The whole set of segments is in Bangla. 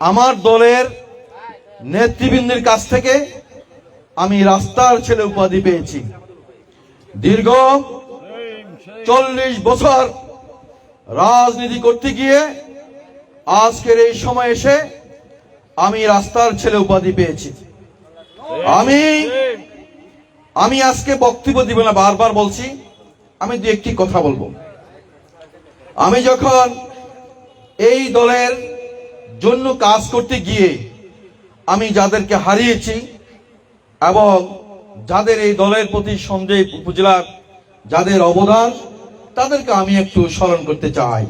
আমার দলের নেতৃবৃন্দের কাছ থেকে আমি রাস্তার ছেলে উপাধি পেয়েছি। দীর্ঘ চল্লিশ বছর রাজনীতি করতে গিয়ে আজকের এই সময় এসে আমি রাস্তার ছেলে উপাধি পেয়েছি। আমি আমি আজকে বক্তব্য দিব না, বারবার বলছি, আমি দু একটি কথা বলব। আমি যখন এই দলের জন্য কাজ করতে গিয়ে আমি যাদেরকে হারিয়েছি এবং যাদের এই দলের প্রতি সন্দেহ উপজেলার যাদের অবদান, তাদেরকে আমি একটু স্মরণ করতে চাই।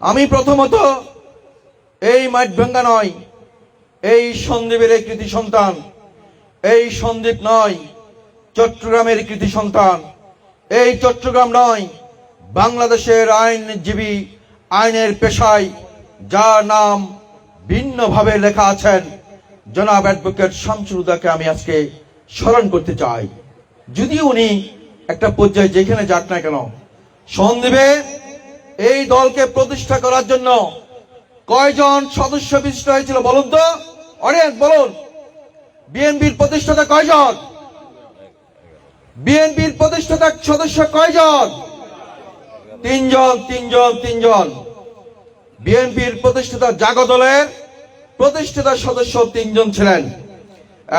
আমি প্রথমত এই মাঠভাঙ্গা নয়, এই সন্দীপের কৃতি সন্তান, এই সন্দীপ নয়, চট্টগ্রামের কৃতি সন্তান, এই চট্টগ্রাম নয়, বাংলাদেশের আইনজীবী আইনের পেশায় যার নাম ভিন্নভাবে লেখা আছেন, জনাব অ্যাডভোকেট শামসুলুদাকে আমি আজকে স্মরণ করতে চাই। যদি উনি একটা পর্যায়ে যেখানে যাক না কেন সন্দীপে এই দলকে প্রতিষ্ঠা করার জন্য কয়জন সদস্য বিশিষ্ট হয়েছিল বলুন তো? অনেক বলুন। বিএনপির প্রতিষ্ঠাতা কয়জন? বিএনপির প্রতিষ্ঠাতা সদস্য কয়জন? তিনজন তিনজন তিনজন। বিএনপির প্রতিষ্ঠাতা জাগ দলের প্রতিষ্ঠাতা সদস্য তিনজন ছিলেন।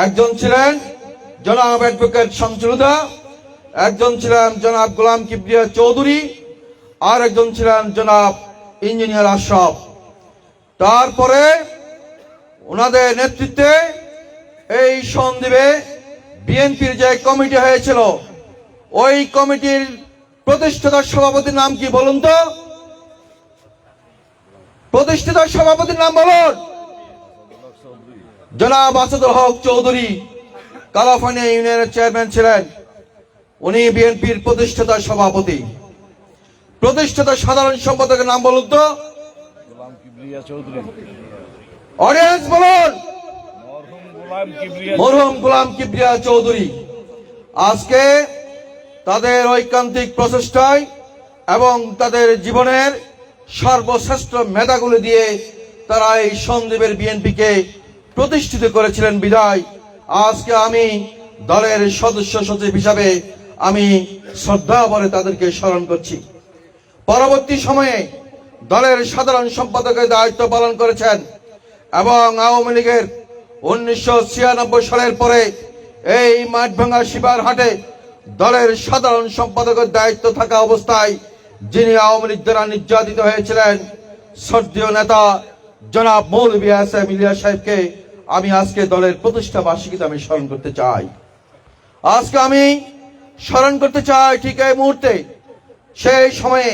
একজন ছিলেন জনাব অ্যাডভোকেট শামসুলুদা একজন ছিলেন জনাব গোলাম কিবরিয়া চৌধুরী, আর একজন ছিলেন জনাব ইঞ্জিনিয়ার আশরাফ। তারপরে ওনাদের নেতৃত্বে এই সন্দ্বীপে বিএনপির যে কমিটি হয়েছিল, ওই কমিটির প্রতিষ্ঠাতা সভাপতির নাম কি বলুন তো? প্রতিষ্ঠিত সভাপতির নাম বলুন। জনাব আসাদুল হক চৌধুরী কালাফানিয়া ইউনিয়নের চেয়ারম্যান ছিলেন। উনি বিএনপির প্রতিষ্ঠাতা সভাপতি। প্রতিষ্ঠাতা সাধারণ সম্পাদকের নাম বলুন তো। অডিয়েন্স বলুন। মরহুম গোলাম কিবরিয়া চৌধুরী। আজকে তাদের ঐকান্তিক প্রচেষ্টায় এবং তাদের জীবনের সর্বশ্রেষ্ঠ মেধাগুলি দিয়ে তারা এই সন্দীপের বিএনপিকে প্রতিষ্ঠিত করেছিলেন বিদায়। আজকে আমি দলের সদস্য সচিব হিসাবে আমি শ্রদ্ধা বলে তাদেরকে স্মরণ করছি। পরবর্তী সময়ে দলের সাধারণ সম্পাদকের দায়িত্ব পালন করেছেন এবং আওয়ামী লীগের উনিশশো ছিয়ানব্বই সালের পরে এই মাঠভাঙ্গা শিবার হাটে দলের সাধারণ সম্পাদকের দায়িত্ব থাকা অবস্থায় যিনি আওয়ামী লীগ দ্বারা নির্যাতিত হয়েছিলেন শ্রদ্ধেয় নেতা জনাব মৌলভী এস এম ইলিয়াস সাহেবকে আমি আজকে দলের প্রতিষ্ঠা বার্ষিকীতে আমি স্মরণ করতে চাই। আজকে আমি স্মরণ করতে চাই ঠিক এই মুহূর্তে, সেই সময়ে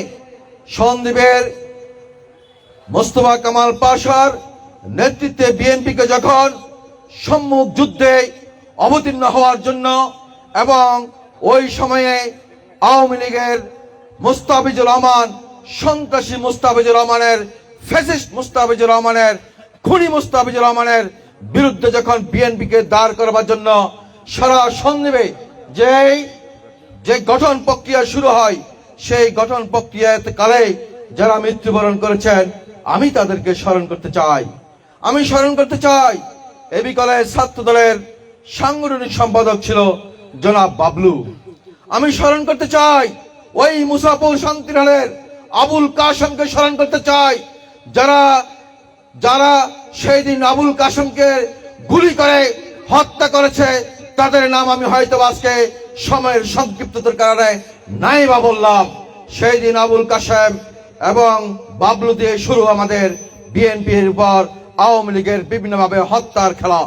সন্দীপের মোস্তফা কামাল পাশার নেতৃত্বে বিএনপিকে যখন সম্মুখ যুদ্ধে অবতীর্ণ হওয়ার জন্য এবং ওই সময়ে আওয়ামী লীগের মুস্তাফিজুর রহমান, সন্ত্রাসী মুস্তাফিজুর রহমানের ফেসিস্ট মুস্তাফিজুর রহমানের, খুনি মুস্তাফিজুর রহমানের বিরুদ্ধে যখন বিএনপিকে দাঁড় করবার জন্য সারা সন্দেবে যেই যে গঠন প্রক্রিয়া শুরু হয়, সেই গঠন প্রক্রিয়াতে কালে যারা মৃত্যুবরণ করেছেন, আমি তাদেরকে স্মরণ করতে চাই। আমি স্মরণ করতে চাই, এবি কলেজ ছাত্র দলের সাংগঠনিক সম্পাদক ছিল জনাব বাবলু, আমি স্মরণ করতে চাই ওই মুসাফুল শান্তিলালের, আবুল কাসমকে স্মরণ করতে চাই, যারা যারা সেই দিন আবুল কাসমকে গুলি করে, হত্যা করেছে, তাদের নাম আমি হয়তো আজকে সময়ের সংক্ষিপ্ততার কারণে নাই বা বললাম। সেই দিন আবুল কাসেম এবং বাবলু দিয়ে শুরু আমাদের বিএনপির উপর আওয়ামী লীগের বিভিন্নভাবে হত্যার খেলা।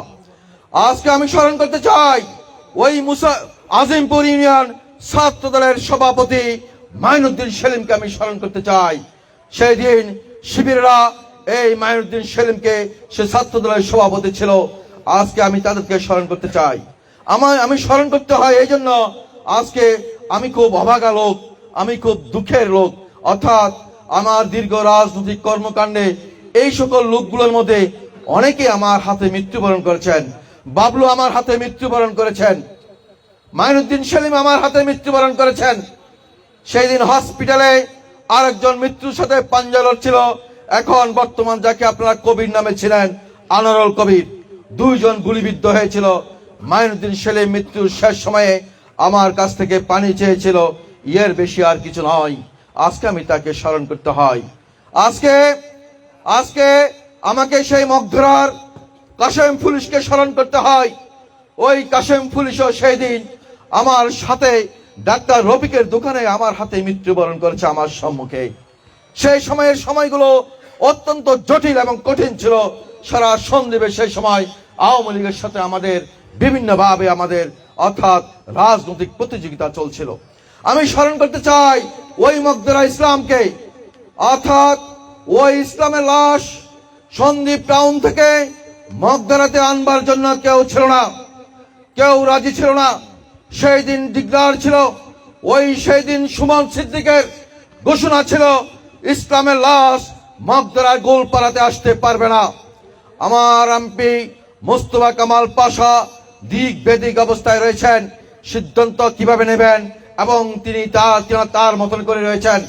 আজকে আমি স্মরণ করতে চাই ওই মুসা, আজিমপুর ইউনিয়ন ছাত্র দলের সভাপতি মাইনুদ্দিন সেলিমকে আমি স্মরণ করতে চাই। সেই দিন শিবিররা এই মাইনুদ্দিন সেলিমকে সে ছাত্র দলের সভাপতি ছিল। আজকে আমি তাদেরকে স্মরণ করতে চাই। আমার, আমি স্মরণ করতে হয় এই জন্য আজকে আমি খুব অভাগা লোক, আমি খুব দুঃখের লোক। অর্থাৎ আমার দীর্ঘ রাজনৈতিক কর্মকাণ্ডে এই সকল লোকগুলোর মধ্যে অনেকে আমার হাতে মৃত্যুবরণ করেছেন। বাবলু আমার হাতে মৃত্যুবরণ করেছেন। মাইনুদ্দিন সেলিম আমার হাতে মৃত্যুবরণ করেছেন। সেই দিন হসপিটালে আরেকজন মৃত্যুর সাথে পাঞ্জা ছিল এখন বর্তমান যাকে আপনারা কবির নামে ছিলেন আনোয়ারুল কবির। দুইজন গুলিবিদ্ধ হয়েছিল। মাইনুদ্দিন সেলিম মৃত্যুর শেষ সময়ে আমার কাছ থেকে পানি চেয়েছিল। ইয়ের বেশি আর কিছু নয়। আজকে আমি তাকে স্মরণ করতে হয়। আজকে আজকে আমাকে সেই মগধরার কাশেম পুলিশকে স্মরণ করতে হয়। ওই কাশেম পুলিশও সেই দিন আমার সাথে ডাক্তার রফিকের দোকানে আমার হাতে মৃত্যুবরণ করেছে আমার সম্মুখে। সেই সময়ের সময়গুলো অত্যন্ত জটিল এবং কঠিন ছিল। সারা সন্দ্বীপে সেই সময় আওয়ামী লীগের সাথে আমাদের বিভিন্নভাবে আমাদের অর্থাৎ রাজনৈতিক প্রতিযোগিতা চলছিল। আমি স্মরণ করতে চাই ওই মকদরা ইসলামকে। অর্থাৎ ওই ইসলামের লাশ সন্দীপ টাউন থেকে মগদারাতে আনবার জন্য কেউ ছিল না। কেউ রাজি ছিল না। সেই দিন ডিগ্রার ছিল। ওই সেই দিন সুমন সিদ্দিকের ঘোষণা ছিল, ইসলামের লাশ মগদারার গোল পাড়াতে আসতে পারবে না। আমার এমপি মোস্তফা কামাল পাশা দিক বেদিক অবস্থায় রয়েছেন। সিদ্ধান্ত কীভাবে নেবেন? এবং তিনি তার তার মতন করে রয়েছেন।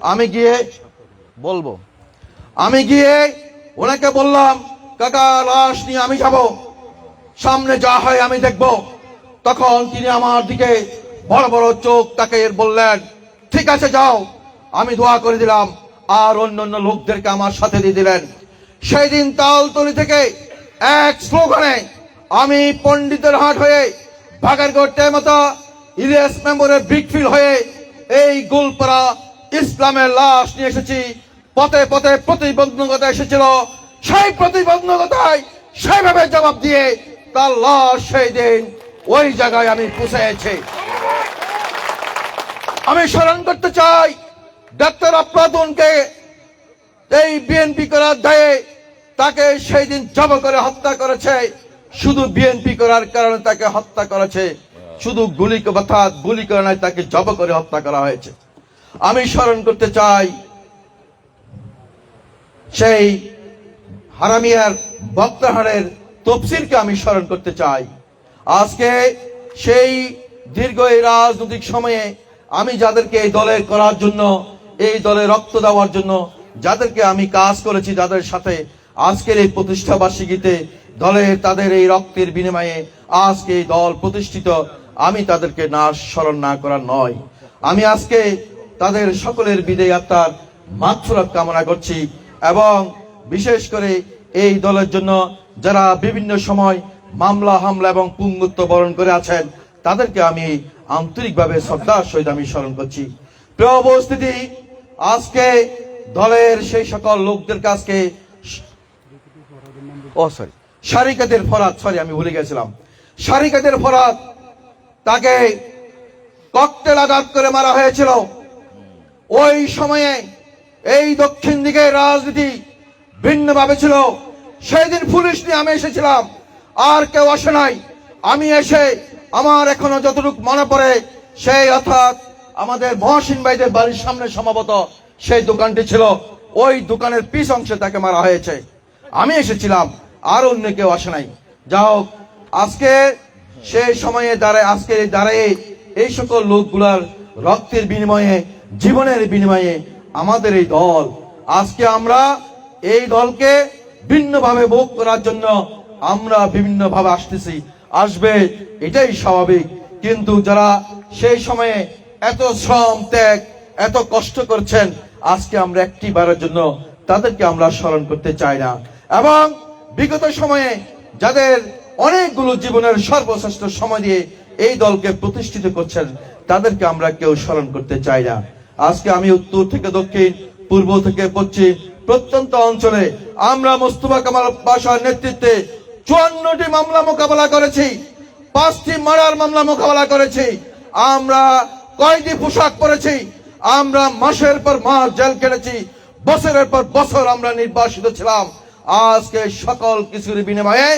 আমি গিয়ে বলব। আমি গিয়ে ওনাকে বললাম কাকা, লাশ নিয়ে আমি যাব। সামনে যা হয় আমি দেখব। তখন তিনি আমার দিকে বড় বড় চোখ তাকে বললেন, ঠিক আছে, যাও। আমি দোয়া করে দিলাম। আর অন্য অন্য লোকদেরকে আমার সাথে দিয়ে দিলেন। সেই দিন তালতলি থেকে এক স্লোগানে আমি পণ্ডিতের হাট হয়ে ভাগারগড় টেমতা ইলিয়াস মেম্বরের ব্রিকফিল হয়ে এই গোলপাড়া ইসলামের লাশ নিয়ে এসেছি। পথে পথে প্রতিবন্ধকতা এসেছিল। সেই প্রতিবন্ধকতায় সেইভাবে জবাব দিয়ে তার লাশ সেই দিন ওই জায়গায় আমি পুষেছি আমি স্মরণ করতে চাই, ডাক্তার আপ্লাদনকে এই বিএনপি করার দায়ে তাকে সেই দিন জব করে হত্যা করেছে। শুধু বিএনপি করার কারণে তাকে হত্যা করেছে। শুধু গুলি অর্থাৎ গুলি করে নয় তাকে জব করে হত্যা করা হয়েছে। আমি স্মরণ করতে চাই, সেই হারামিয়ার বক্তাহারের তফসিলকে আমি স্মরণ করতে চাই। আজকে সেই দীর্ঘ এই রাজনৈতিক সময়ে আমি যাদেরকে এই দলের করার জন্য, এই দলে রক্ত দেওয়ার জন্য, যাদেরকে আমি কাজ করেছি, যাদের সাথে আজকের এই প্রতিষ্ঠা বার্ষিকীতে দলে তাদের এই রক্তের বিনিময়ে আজকে এই দল প্রতিষ্ঠিত, আমি তাদেরকে না স্মরণ না করার নয়। আমি আজকে তাদের সকলের বিদায় আত্মার মাত্ররাত কামনা করছি এবং বিশেষ করে এই দলের জন্য যারা বিভিন্ন সময় মামলা হামলা এবং পুঙ্গুত্ব বরণ করে আছেন তাদেরকে আমি আন্তরিকভাবে শ্রদ্ধার সহিত আমি স্মরণ করছি। প্রিয় উপস্থিতি আজকে দলের সেই সকল লোকদের কাছকে ও সরি শারিকাতের ফরাত সরি আমি ভুলে গেছিলাম। সারিকাদের ফরাত তাকে ককটেল আঘাত করে মারা হয়েছিল। ওই সময়ে এই দক্ষিণ দিকে রাজনীতি ভিন্নভাবে ছিল। সেই দিন পুলিশ নিয়ে আমি এসেছিলাম। আর কেউ আসে নাই। আমি এসে আমার এখনও যতটুকু মনে পড়ে, সেই অর্থাৎ আমাদের মহসিন ভাইদের বাড়ির সামনে সম্ভবত সেই দোকানটি ছিল। ওই দোকানের পিছ অংশে তাকে মারা হয়েছে। আমি এসেছিলাম, আর অন্য কেউ আসে নাই। যা হোক, আজকে সেই সময়ে দাঁড়ায় আজকের এই দাঁড়ায় এই সকল লোকগুলার রক্তের বিনিময়ে, জীবনের বিনিময়ে আমাদের এই দল। আজকে আমরা এই দলকে ভিন্নভাবে ভোগ করার জন্য আমরা বিভিন্ন ভাবে আসতেছি। আসবে, এটাই স্বাভাবিক। কিন্তু যারা সেই সময়ে এত শ্রম ত্যাগ, এত কষ্ট করছেন, আজকে আমরা একটি বারের জন্য তাদেরকে আমরা স্মরণ করতে চাই না। এবং বিগত সময়ে যাদের অনেকগুলো জীবনের সর্বশ্রেষ্ঠ সময় দিয়ে এই দলকে প্রতিষ্ঠিত করছেন, তাদেরকে আমরা কেউ স্মরণ করতে চাই না। আজকে আমি উত্তর থেকে দক্ষিণ, পূর্ব থেকে পশ্চিম প্রত্যন্ত অঞ্চলে আমরা মোস্তফা কামাল বাসার নেতৃত্বে চুয়ান্নটি মামলা মোকাবেলা করেছি পাঁচটি মারার মামলা মোকাবেলা করেছি আমরা কয়টি পোশাক পরেছি আমরা মাসের পর মাস জেল কেটেছি বছরের পর বছর আমরা নির্বাসিত ছিলাম। আজকে সকল কিছুর বিনিময়ে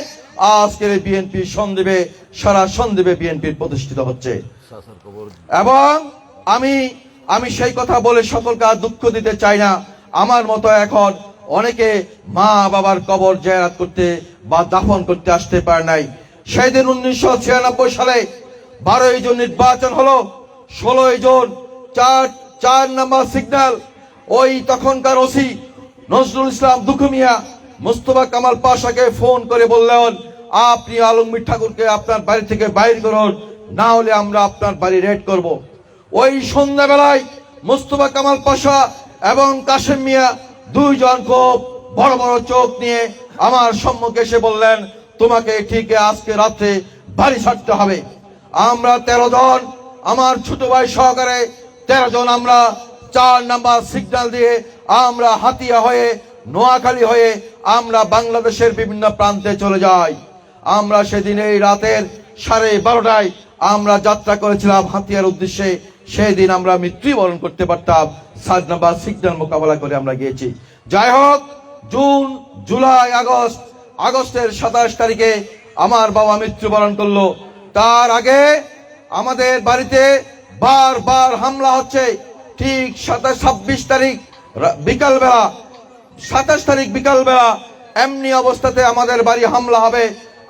আজকের বিএনপি সন্দ্বীপে সারা সন্দ্বীপে বিএনপির প্রতিষ্ঠিত হচ্ছে। এবং আমি আমি সেই কথা বলে সকলকে আর দুঃখ দিতে চাই না। আমার মতো এখন অনেকে মা বাবার কবর জেরাত করতে বা দাফন করতে আসতে পারে নাই সেই দিন উনিশশো ছিয়ানব্বই সালে বারোই জন নির্বাচন হলো, ষোলোই জন চার চার নাম্বার সিগন্যাল ওই তখনকার ওসি নজরুল ইসলাম দুখুমিয়া মুস্তফা কামাল পাশাকে ফোন করে বললেন, আপনি আলমগীর ঠাকুরকে আপনার বাড়ি থেকে বাইর করুন, না হলে আমরা আপনার বাড়ি রেড করব। ওই সন্ধ্যাবেলায় মুস্তফা কামাল পাশা এবং কাশেম মিয়া দুইজন খুব বড় বড় চোখ নিয়ে আমার সম্মুখে এসে বললেন, তোমাকে ঠিক আজকে রাত্রে বাড়ি ছাড়তে হবে। আমরা তেরো জন, আমার ছোট ভাই সহকারে তেরো জন আমরা চার নাম্বার সিগন্যাল দিয়ে আমরা হাতিয়া হয়ে, নোয়াখালী হয়ে আমরা বাংলাদেশের বিভিন্ন প্রান্তে চলে যাই। আমরা সেদিন এই রাতের সাড়ে বারোটায় আমরা যাত্রা করেছিলাম হাতিয়ার উদ্দেশ্যে। সেই দিন আমরা মৃত্যুবরণ করতে পারতাম। সাত নাম্বার সিগন্যাল মোকাবেলা করে আমরা গিয়েছি। যাই হোক, জুন, জুলাই, আগস্ট, আগস্টের সাতাশ তারিখে আমার বাবা মৃত্যুবরণ করল। তার আগে আমাদের বাড়িতে বারবার হামলা হচ্ছে। ঠিক সাতাশ, ছাব্বিশ তারিখ বিকালবেলা, সাতাশ তারিখ বিকালবেলা এমনি অবস্থাতে আমাদের বাড়ি হামলা হবে।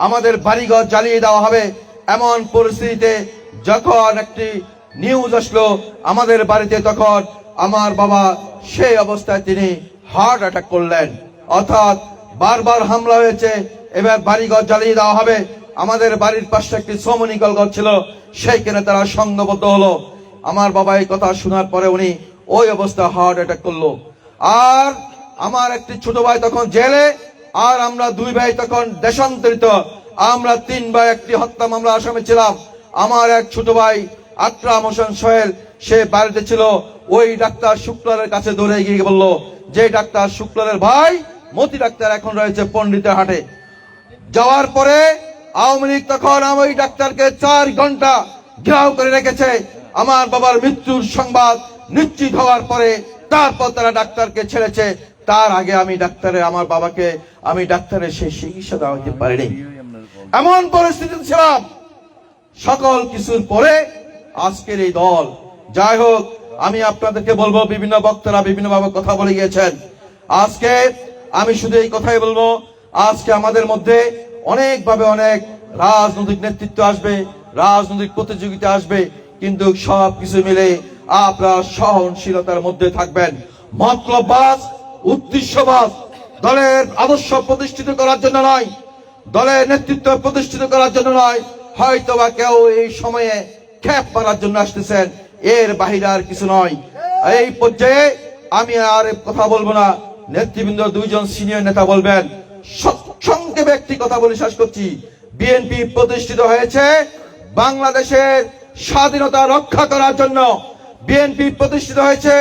আমাদের বাড়িঘর জ্বালিয়ে দেওয়া হবে। এমন পরিস্থিতিতে যখন একটি নিউজ আসলো আমাদের বাড়িতে, তখন আমার বাবা সেই অবস্থায় তিনি হার্ট অ্যাটাক করলেন। অর্থাৎ বারবার হামলা হয়েছে, এবার বাড়িঘর জ্বালিয়ে দেওয়া হবে। আমাদের বাড়ির পাশে একটি সমনিকল ঘর ছিল, সেইখানে তারা সংঘবদ্ধ হলো। আমার বাবা এই কথা শোনার পরে উনি ওই অবস্থা হার্ট অ্যাটাক করল। আর আমার একটি ছোট ভাই তখন জেলে, আর আমরা দুই ভাই তখন দেশান্তরিত। আমরা তিন ভাই একটি হত্যা মামলা আসামে ছিলাম। আমার এক ছোট ভাই আকরাম হোসেন সোহেল, সে বাড়িতে ছিল। ওই ডাক্তার শুক্লারের কাছে দৌড়ে গিয়ে বলল, যে ডাক্তার শুক্লারের ভাই, মতি ডাক্তার এখন রয়েছে পণ্ডিতের হাটে। যাওয়ার পরে আওয়ামী লীগ তখন ওই ডাক্তারকে চার ঘণ্টা ঘেরাও করে রেখেছে। আমার বাবার মৃত্যুর সংবাদ নিশ্চিত হওয়ার পরে তারপর তারা ডাক্তারকে ছেড়েছে। তার আগে আমি ডাক্তারের, আমার বাবাকে আমি ডাক্তারের সেই চিকিৎসা দেওয়া হতে পারিনি। এমন পরিস্থিতি ছিলাম। সকল কিছুর পরে আজকের এই দল, যাই হোক আমি আপনাদেরকে বলব, বিভিন্ন বক্তারা বিভিন্ন ভাবে কথা বলে গিয়েছেন। আজকে আমি শুধু এই কথাই বলব, আজকে আমাদের মধ্যে অনেকভাবে অনেক রাজনৈতিক নেতৃত্ব আসবে, রাজনৈতিক প্রতিযোগিতা আসবে, কিন্তু সব কিছু মিলে আপনার সহনশীলতার মধ্যে থাকবেন। মতলববাজ, উদ্দেশ্যবাজ, দলের আদর্শ প্রতিষ্ঠিত করার জন্য নয়, দলের নেতৃত্ব প্রতিষ্ঠিত করার জন্য নয় হয়তো বা কেউ এই সময়ে খ্যাপ মারার জন্য আসতেছেন। এর বাহিরে আর কিছু নয়। এই পর্যায়ে আমি আর কথা বলব না। নেতৃবৃন্দ দুইজন সিনিয়র নেতা বলবেন সংক্ষেপে একটি কথা বলে শেষ করছি। বিএনপি প্রতিষ্ঠিত হয়েছে বাংলাদেশের স্বাধীনতা রক্ষা করার জন্য। বিএনপি প্রতিষ্ঠিত হয়েছে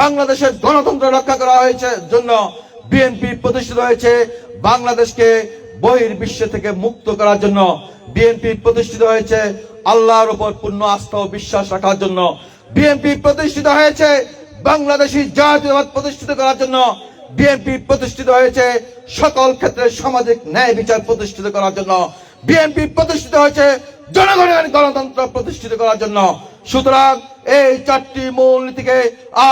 বাংলাদেশের গণতন্ত্র রক্ষা করা হয়েছে জন্য। বিএনপি প্রতিষ্ঠিত হয়েছে বাংলাদেশকে বহির বিশ্ব থেকে মুক্ত করার জন্য। বিএনপি প্রতিষ্ঠিত হয়েছে আল্লাহর উপর পূর্ণ আস্থা ও বিশ্বাস রাখার জন্য বিএনপি প্রতিষ্ঠিত হয়েছে। বাংলাদেশি জাতীয়তাবাদ প্রতিষ্ঠিত করার জন্য বিএনপি প্রতিষ্ঠিত হয়েছে। সকল ক্ষেত্রে সামাজিক ন্যায় বিচার প্রতিষ্ঠিত করার জন্য বিএনপি প্রতিষ্ঠিত হয়েছে। জনগণের গণতন্ত্র প্রতিষ্ঠিত করার জন্য সুতরাং এই চারটি মূল নীতিকে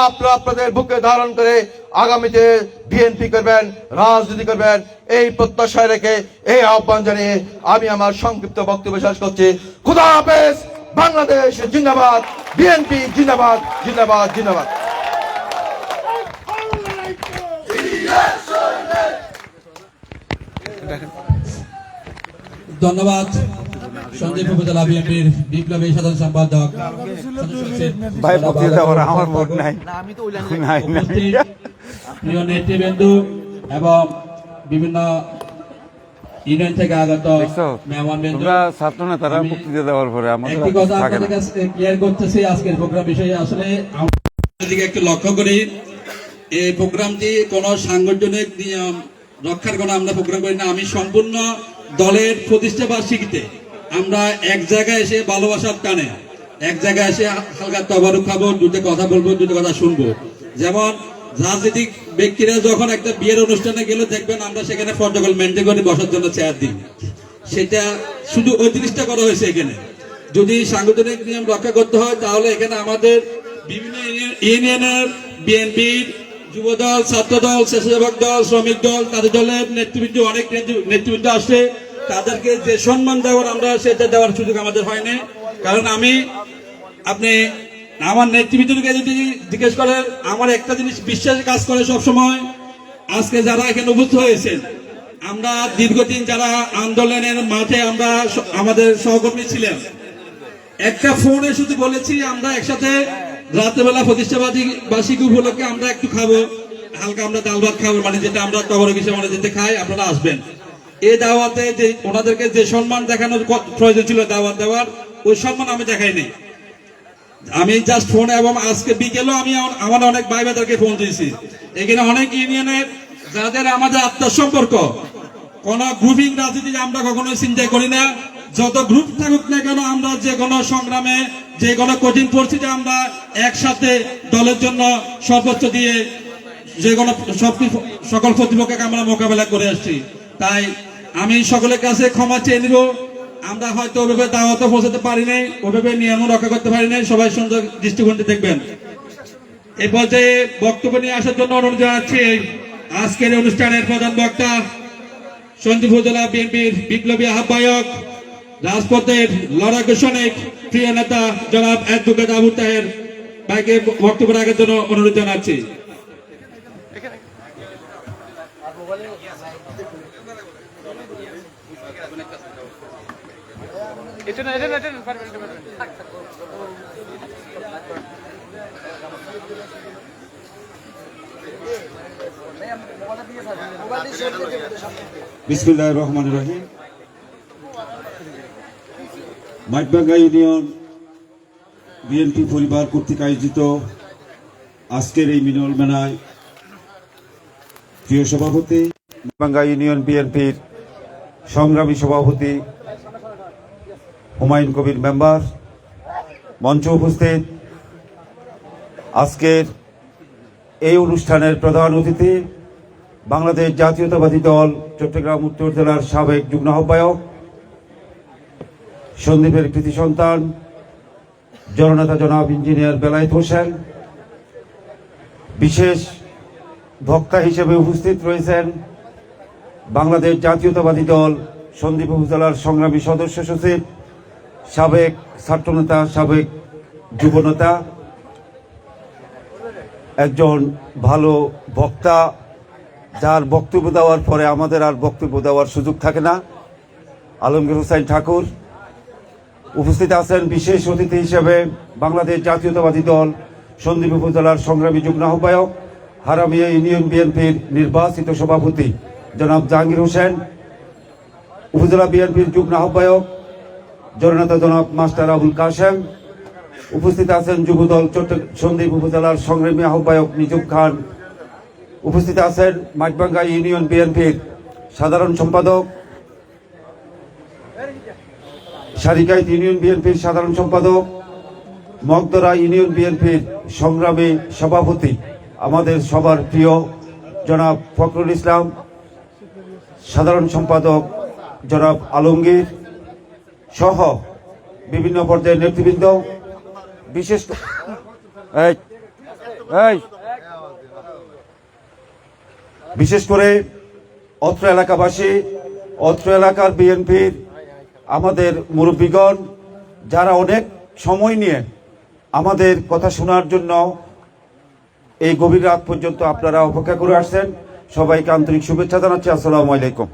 আপনারা আপনাদের বুকে ধারণ করে আগামীতে বিএনপি করবেন, রাজনীতি করবেন, এই প্রত্যাশায় রেখে এই আহ্বান জানিয়ে আমি আমার সংক্ষিপ্ত বক্তব্য শেষ করছি। খুদা হাফেজ, বাংলাদেশ জিন্দাবাদ, বিএনপি জিন্দাবাদ জিন্দাবাদ জিন্দাবাদ। ধন্যবাদ। সন্দীপ উপজেলা বিএনপির বিপ্লবী সাধারণ সম্পাদক। ভাই বক্তৃতা দেওয়ার আমার ভোট নাই। নাই প্রিয় নেতৃবৃন্দু এবং বিভিন্ন ইউনিয়ন থেকে আগত মেহমানবৃন্দ ছাত্র নেতারা বক্তৃতা দেওয়ার পরে আমাদের একটি কথা আপনাদের কাছে ক্লিয়ার করতেছি আজকের প্রোগ্রাম বিষয়ে। আসলে আমরা দিকে একটু লক্ষ্য করি। এই প্রোগ্রামটি কোনো সাংগঠনিক নিয়ম রক্ষার কোনো আমরা প্রোগ্রাম করি না। আমি সম্পূর্ণ দলের প্রতিষ্ঠা বার্ষিকীতে আমরা এক জায়গায় এসে ভালোবাসার টানে, এক জায়গায় এসে হালকা তবারু খাব দুটো কথা বলব দুটো কথা শুনব। যেমন রাজনৈতিক ব্যক্তিরা যখন একটা বিয়ের অনুষ্ঠানে গেলে দেখবেন আমরা সেখানে প্রটোকল মেনটেন করে বসার জন্য চেয়ার দিই। সেটা শুধু ওই করা হয়েছে এখানে। যদি সাংগঠনিক নিয়ম রক্ষা করতে হয়, তাহলে এখানে আমাদের বিভিন্ন ইউনিয়নের বিএনপির যুবদল, ছাত্রদল, স্বেচ্ছাসেবক দল, শ্রমিক দল, তাদের দলের নেতৃবৃন্দ, অনেক নেতৃ- নেতৃবৃন্দ আসছে তাদেরকে যে সম্মান দেওয়ার আমরা সেটা দেওয়ার সুযোগ আমাদের হয়নি। কারণ আমি, আপনি আমার নেতৃবৃন্দকে যদি জিজ্ঞেস করেন, আমার একটা জিনিস বিশ্বাসে কাজ করে সব সময় আজকে যারা এখানে উপস্থিত হয়েছেন, আমরা দীর্ঘদিন যারা আন্দোলনের মাঠে আমরা আমাদের সহকর্মী ছিলেন, একটা ফোনে শুধু বলেছি আমরা একসাথে রাত্রেবেলা প্রতিষ্ঠাবাদী উপলক্ষে আমরা একটু খাব, হালকা আমরা ডাল ভাত খাব মানে যেটা আমরা কবর বিষয়ে আমরা যেতে খাই, আপনারা আসবেন। এই দাওয়াতে যে ওনাদেরকে যে সম্মান দেখানোর প্রয়োজন ছিল দাওয়াত দেওয়ার, ওই সম্মান আমি দেখাইনি আমি জাস্ট ফোন এবং আজকে বিকেলেও আমি আমার- অনেক ভাই ভাইদেরকে ফোন দিয়েছি। এখানে অনেক ইউনিয়নের যাদের আমাদের আত্মার সম্পর্ক কোন গ্রুপিং রাজনীতি আমরা কখনো চিন্তা করি না। যত গ্রুপ থাকুক না কেন, আমরা যে কোনো সংগ্রামে, যে কোনো কঠিন পরিস্থিতি আমরা একসাথে দলের জন্য সর্বোচ্চ দিয়ে যে কোনো সব সকল প্রতিপক্ষকে আমরা মোকাবেলা করে আসছি। তাই আমি সকলের কাছে ক্ষমা চেয়ে নিব। আমরা হয়তো ওভাবে দাওয়াতে পৌঁছাতে পারি নাই, ওভাবে নিয়ম রক্ষা করতে পারি নাই। সবাই সুন্দর দৃষ্টিভঙ্গি দেখবেন। এই পর্যায়ে বক্তব্য নিয়ে আসার জন্য অনুরোধ জানাচ্ছি, আজকের অনুষ্ঠানের প্রধান বক্তা সঞ্জীব উপজেলা বিএনপির বিপ্লবী আহ্বায়ক, রাজপথের লড়াকু সৈনিক, প্রিয় নেতা জনাব অ্যাডভোকেট আবু তাহের ভাইকে বক্তব্য রাখার জন্য অনুরোধ জানাচ্ছি। বিসমিল্লাহ রহমান রহিম। মাইটবাঙ্গা ইউনিয়ন বিএনপি পরিবার কর্তৃক আয়োজিত আজকের এই মিনল মেলায় প্রিয় সভাপতি বাঙ্গা ইউনিয়ন বিএনপির সংগ্রামী সভাপতি হুমায়ুন কবির মেম্বার, মঞ্চ উপস্থিত। আজকের এই অনুষ্ঠানের প্রধান অতিথি বাংলাদেশ জাতীয়তাবাদী দল, চট্টগ্রাম উত্তর জেলার সাবেক যুগ্ম আহ্বায়ক, সন্দীপের কৃতি সন্তান, জননেতা জনাব ইঞ্জিনিয়ার বেলায়েত হোসেন, বিশেষ বক্তা হিসেবে উপস্থিত রয়েছেন বাংলাদেশ জাতীয়তাবাদী দল, সন্দীপ উপজেলার সংগ্রামী সদস্য সচিব সাবেক ছাত্রনেতা, সাবেক যুবনেতা, একজন ভালো বক্তা, যার বক্তব্য দেওয়ার পরে আমাদের আর বক্তব্য দেওয়ার সুযোগ থাকে না। আলমগীর হোসেন ঠাকুর উপস্থিত আছেন বিশেষ অতিথি হিসেবে বাংলাদেশ জাতীয়তাবাদী দল সন্দীপ উপজেলার সংগ্রামী যুগ্ম আহ্বায়ক হারামিয়া ইউনিয়ন বিএনপির নির্বাচিত সভাপতি জনাব জাহাঙ্গীর হোসেন, উপজেলা বিএনপির যুগ্ম আহ্বায়ক জননেতা জনাব মাস্টার আবুল কাশেম। উপস্থিত আছেন যুবদল সন্দীপ উপজেলার সংগ্রামী আহ্বায়ক নিজুব খান। উপস্থিত আছেন মাঠবাঙ্গা ইউনিয়ন বিএনপির সাধারণ সম্পাদক। সারিকাইত ইউনিয়ন বিএনপির সাধারণ সম্পাদক। মগদরা ইউনিয়ন বিএনপির সংগ্রামী সভাপতি। আমাদের সবার প্রিয় জনাব ফখরুল ইসলাম। সাধারণ সম্পাদক জনাব আলমগীর। সহ বিভিন্ন পর্যায়ের নেতৃবৃন্দ, বিশেষ বিশেষ করে অত্র এলাকাবাসী, অত্র এলাকার বিএনপির আমাদের মুরব্বীগণ, যারা অনেক সময় নিয়ে আমাদের কথা শোনার জন্য এই গভীর রাত পর্যন্ত আপনারা অপেক্ষা করে আসছেন। সবাইকে আন্তরিক শুভেচ্ছা জানাচ্ছি। আসসালামু আলাইকুম।